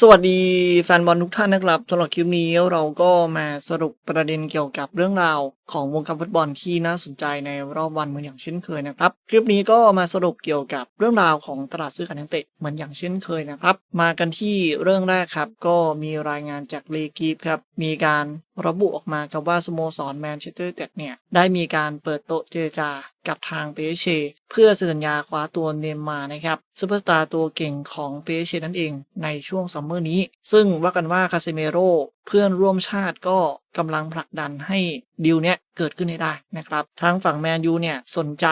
สวัสดีแฟนบอลทุกท่านนะครับสำหรับคลิปนี้เราก็มาสรุปประเด็นเกี่ยวกับเรื่องราวของวงการฟุตบอลที่น่าสนใจในรอบวันเหมือนอย่างเช่นเคยนะครับ คลิปนี้ก็มาสรุปเกี่ยวกับเรื่องราวของตลาดซื้อขายนักเตะเหมือนอย่างเช่นเคยนะครับ มากันที่เรื่องแรกครับ ก็มีรายงานจากเลกีฟครับมีการระบุออกมาครับว่าสโมสรแมนเชสเตอร์เต็ดเนี่ยได้มีการเปิดโต๊ะเจรจากับทางเปเชเพื่อเซ็นสัญญาคว้าตัวเนมมานะครับซูเปอร์สตาร์ตัวเก่งของเปเชนั่นเองในช่วงซัมเมอร์นี้ ซึ่งว่ากันว่าคาเซเมโรเพื่อนร่วมชาติก็กำลังผลักดันให้ดีลเนี้ยเกิดขึ้นให้ได้นะครับทางฝั่งแมนยูเนี่ยสนใจ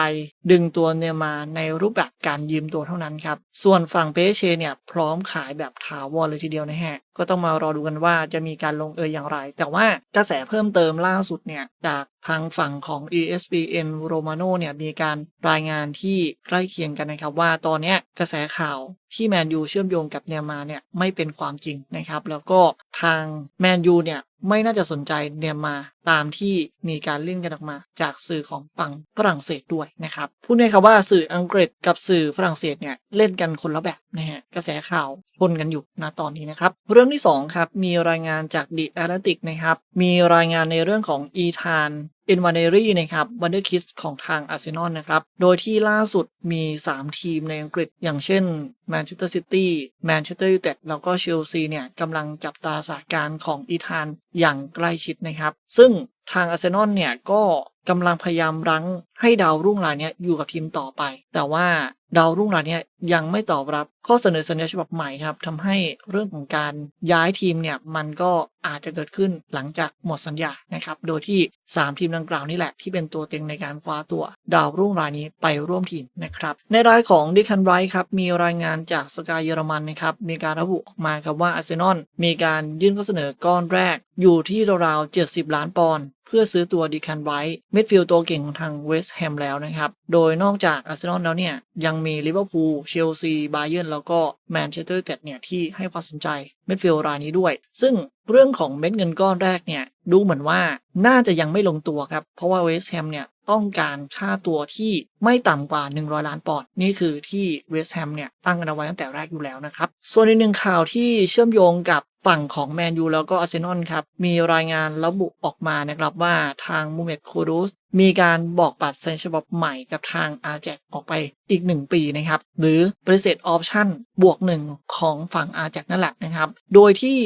ดึงตัวเนมาในรูปแบบการยืมตัวเท่านั้นครับ ส่วนฝั่งเปเชเนี่ยพร้อมขายแบบถาวรเลยทีเดียวนะฮะ ก็ต้องมารอดูกันว่าจะมีการลงเอยอย่างไร แต่ว่ากระแสเพิ่มเติมล่าสุดเนี่ยจากทางฝั่งของ ESPN Romano เนี่ยมีการรายงานที่ใกล้เคียงกันนะครับว่าตอนเนี้ยกระแสข่าว ที่แมนยูเชื่อมโยงกับเนียมาเนี่ยไม่เป็นความจริงนะครับ แล้วก็ทางแมนยูเนี่ยไม่น่าจะสนใจเนียมาตามที่มีการเล่นกันออกมา จากสื่อของฝั่งฝรั่งเศสด้วยนะครับพูดง่ายๆครับว่าสื่ออังกฤษกับสื่อฝรั่งเศสเนี่ยเล่นกันคนละแบบนะฮะกระแสข่าวปนกันอยู่ณตอนนี้นะครับเรื่องที่2ครับมีรายงานจากดิแอตติกนะครับมีรายงานในเรื่องของอีธาน เอ็นวานเนรี่นะครับวันเดอร์คิดของทางอาร์เซนอลนะครับ โดยที่ล่าสุดมี 3 ทีมในอังกฤษ อย่างเช่นแมนเชสเตอร์ซิตี้แมนเชสเตอร์ยูไนเต็ดแล้วก็เชลซีเนี่ยกำลังจับตาสถานการณ์ของอีธานอย่างใกล้ชิดนะครับ ซึ่งทางอาร์เซนอลเนี่ยก็ กำลังพยายามรั้งให้ดาวรุ่งรายนี้อยู่กับทีมต่อไป แต่ว่าดาวรุ่งรายนี้ยังไม่ตอบรับข้อเสนอสัญญาฉบับใหม่ครับทำให้เรื่องของการย้ายทีมเนี่ยมันก็อาจจะเกิดขึ้นหลังจากหมดสัญญานะครับโดยที่ 3 ทีมดังกล่าวนี่แหละที่เป็นตัวเต็งในการคว้าตัวดาวรุ่งรายนี้ไปร่วมทีมนะครับในรายของดิคันไรท์ครับมีรายงานจากสกายเยอรมันนะครับมีการระบุออกมาครับว่าอาร์เซนอลมีการยื่นข้อเสนอก้อนแรกอยู่ที่ราวๆ70 ล้านปอนด์ พื่อซื้อตัวดิคันไวท์มิดฟิลด์ตัวเก่งของทางเวสต์แฮมแล้วนะครับ โดยนอกจากอาร์เซนอลแล้วเนี่ย ยังมีลิเวอร์พูลเชลซีบาเยิร์นแล้วก็แมนเชสเตอร์ยูไนเต็ดเนี่ย ที่ให้ความสนใจมิดฟิลด์รายนี้ด้วย ซึ่งเรื่องของเม็ดเงินก้อนแรกเนี่ย ดูเหมือนว่าน่าจะยังไม่ลงตัวครับ เพราะว่าเวสต์แฮมเนี่ย ต้องการค่าตัวที่ไม่ต่ำกว่า 100 ล้านปอนด์นี่คือที่เวสต์แฮมเนี่ยตั้งกันเอาไว้ตั้งแต่แรกอยู่แล้วนะครับ ส่วนอีกหนึ่งข่าวที่เชื่อมโยงกับฝั่งของแมนยูแล้วก็อาร์เซนอลครับ มีรายงานระบุออกมานะครับว่าทางมูเมตโครูสมีการบอกปัดเซ็นฉบับใหม่กับทางอาแจกออกไปอีก 1 ปีนะครับ หรือปฏิเสธออปชั่นบวกหนึ่งของฝั่งอาแจกนั่นแหละนะครับ โดยที่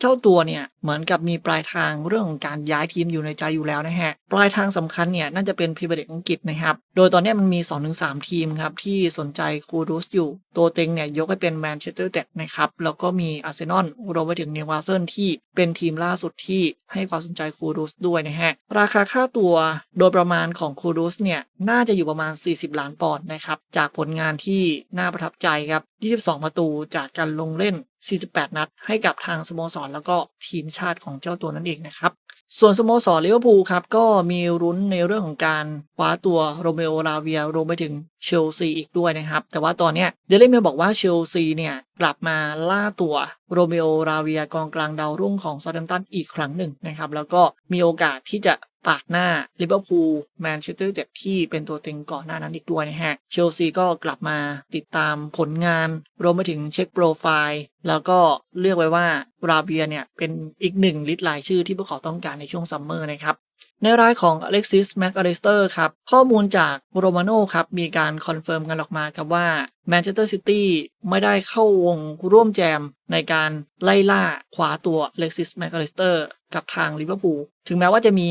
เจ้าตัวเนี่ยเหมือนกับมีปลายทางเรื่องของการย้ายทีมอยู่ในใจอยู่แล้วนะฮะ ปลายทางสำคัญเนี่ยน่าจะเป็นพรีเมียร์ลีกอังกฤษนะครับ โดยตอนนี้มันมี 2-3 ทีมครับที่สนใจคูรูสอยู่ ตัวเต็งเนี่ยยกให้เป็นแมนเชสเตอร์ยูไนเต็ดนะครับ แล้วก็มีอาร์เซนอลรวมไปถึงเนวาเซิลที่ เป็นทีมล่าสุดที่ให้ความสนใจคูรูสด้วยนะฮะ ราคาค่าตัวโดยประมาณของคูรูสเนี่ยน่าจะอยู่ประมาณ 40 ล้านปอนด์นะครับ จากผลงานที่น่าประทับใจครับ 22 ประตูจากการลงเล่น 48 นัด ให้กับทางสโมสรแล้วก็ทีมชาติของเจ้าตัวนั่นเองนะครับ ส่วนสโมสรลิเวอร์พูลครับ ก็มีรุ้นในเรื่องของการคว้าตัวโรเมโอลาเวียรวมไปถึงเชลซีอีกด้วยนะครับ แต่ว่าตอนนี้เดลิเมลบอกว่าเชลซีเนี่ย กลับมาล่าตัวโรเมโอลาเวียกองกลางดาวรุ่งของซาดัมตันอีกครั้งหนึ่งนะครับ แล้วก็มีโอกาสที่จะ ปาดหน้าลิเวอร์พูลแมนเชสเตอร์เต็ดที่เป็นตัวเต็งก่อนหน้านั้นอีกด้วยนะฮะ เชลซีก็กลับมาติดตามผลงาน รวมไปถึงเช็คโปรไฟล์ แล้วก็เลือกไว้ว่าราเบียเนี่ย เป็นอีกหนึ่งลิสต์รายชื่อที่พวกเขาต้องการในช่วงซัมเมอร์นะครับในรายของอเล็กซิสแมคอลิสเตอร์ครับ ข้อมูลจากโรมาโน่ครับ มีการคอนเฟิร์มกันออกมาครับว่า แมนเชสเตอร์ซิตี้ไม่ได้เข้าวงร่วมแจมในการไล่ล่าขวาตัวเล็กซิสแมคอลิสเตอร์กับทางลิเวอร์พูลถึงแม้ว่าจะมี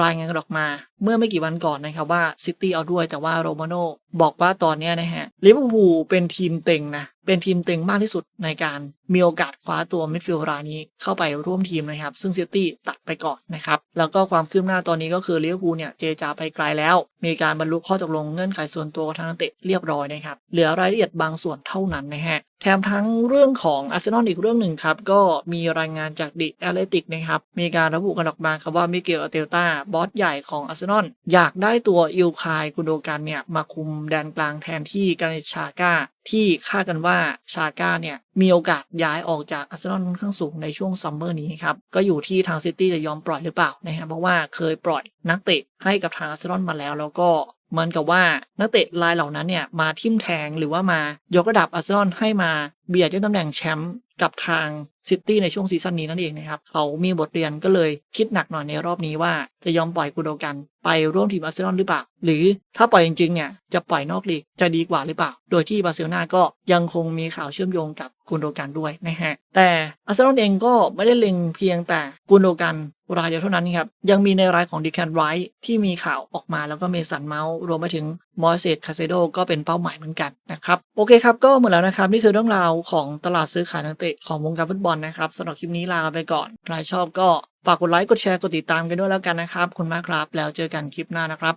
รายงานกันออกมา เมื่อไม่กี่วันก่อนนะครับว่าซิตี้เอาด้วยแต่ว่าโรมาโน่บอกว่าตอนนี้นะฮะลิเวอร์พูลเป็นทีมเต็งนะ เป็นทีมเต็งมากที่สุดในการมีโอกาสคว้าตัวมิดฟิลด์รายนี้เข้าไปร่วมทีมนะครับ ซึ่งซิตี้ตัดไปก่อนนะครับ แล้วก็ความคืบหน้าตอนนี้ก็คือลิเวอร์พูลเนี่ยเจจาไปไกลแล้ว มีการบรรลุข้อตกลงเงื่อนไขส่วนตัวกับทางนักเตะเรียบร้อยนะครับเหลือรายละเอียดบางส่วนเท่านั้นนะฮะ แถมทั้งเรื่องของอาร์เซนอลอีกเรื่องหนึ่งครับ ก็มีรายงานจากดิแอตเลติกนะครับ มีการระบุกันออกมาครับว่ามิเกลอเตลตาบอสใหญ่ของอาร์เซนอลอยากได้ตัวอิลคายกุนโดกันเนี่ย มาคุมแดนกลางแทนที่การิชาก้าที่คาดกันว่าชาก้าเนี่ย มีโอกาสย้ายออกจากอาร์เซนอลค่อนข้างสูงในช่วงซัมเมอร์นี้ครับ ก็อยู่ที่ทางซิตี้จะยอมปล่อยหรือเปล่านะฮะเพราะว่าเคยปล่อยนักเตะให้กับทางอาร์เซนอลมาแล้ว แล้วก็ เหมือนกับว่านักเตะรายเหล่านั้นเนี่ยมาทิมแทงหรือว่ามายกระดับอาร์เซนอลให้มาเบียดด้วยตำแหน่งแชมป์กับทางซิตี้ในช่วงซีซั่นนี้นั่นเองนะครับ เขามีบทเรียนก็เลยคิดหนักหน่อยในรอบนี้ว่าจะยอมปล่อยกุนโดกันไปร่วมทีมอาร์เซนอลหรือเปล่า หรือถ้าปล่อยจริงๆเนี่ยจะปล่อยนอกลีกจะดีกว่าหรือเปล่า โดยที่บาร์เซโลนาก็ยังคงมีข่าวเชื่อมโยงกับกุนโดกันด้วยนะฮะ แต่อาร์เซนอลเองก็ไม่ได้เล็งเพียงแต่กุนโดกันรายเดียวเท่านั้นครับ ยังมีในรายของดิแคนไรท์ที่มีข่าวออกมาแล้วก็เมสันเมาส์รวมไปถึงมอสเซตคาเซโดก็เป็นเป้าหมายเหมือนกันนะครับ โอเคครับ ก็หมดแล้วนะครับ นี่คือเรื่องราวของตลาดซื้อขายนักเตะของวงการฟุตบอลนะครับสำหรับคลิปนี้ลาไปก่อนใครชอบก็ฝากกดไลค์กดแชร์กดติดตามกันด้วยแล้วกันนะครับขอบคุณมากครับ แล้วเจอกันคลิปหน้านะครับ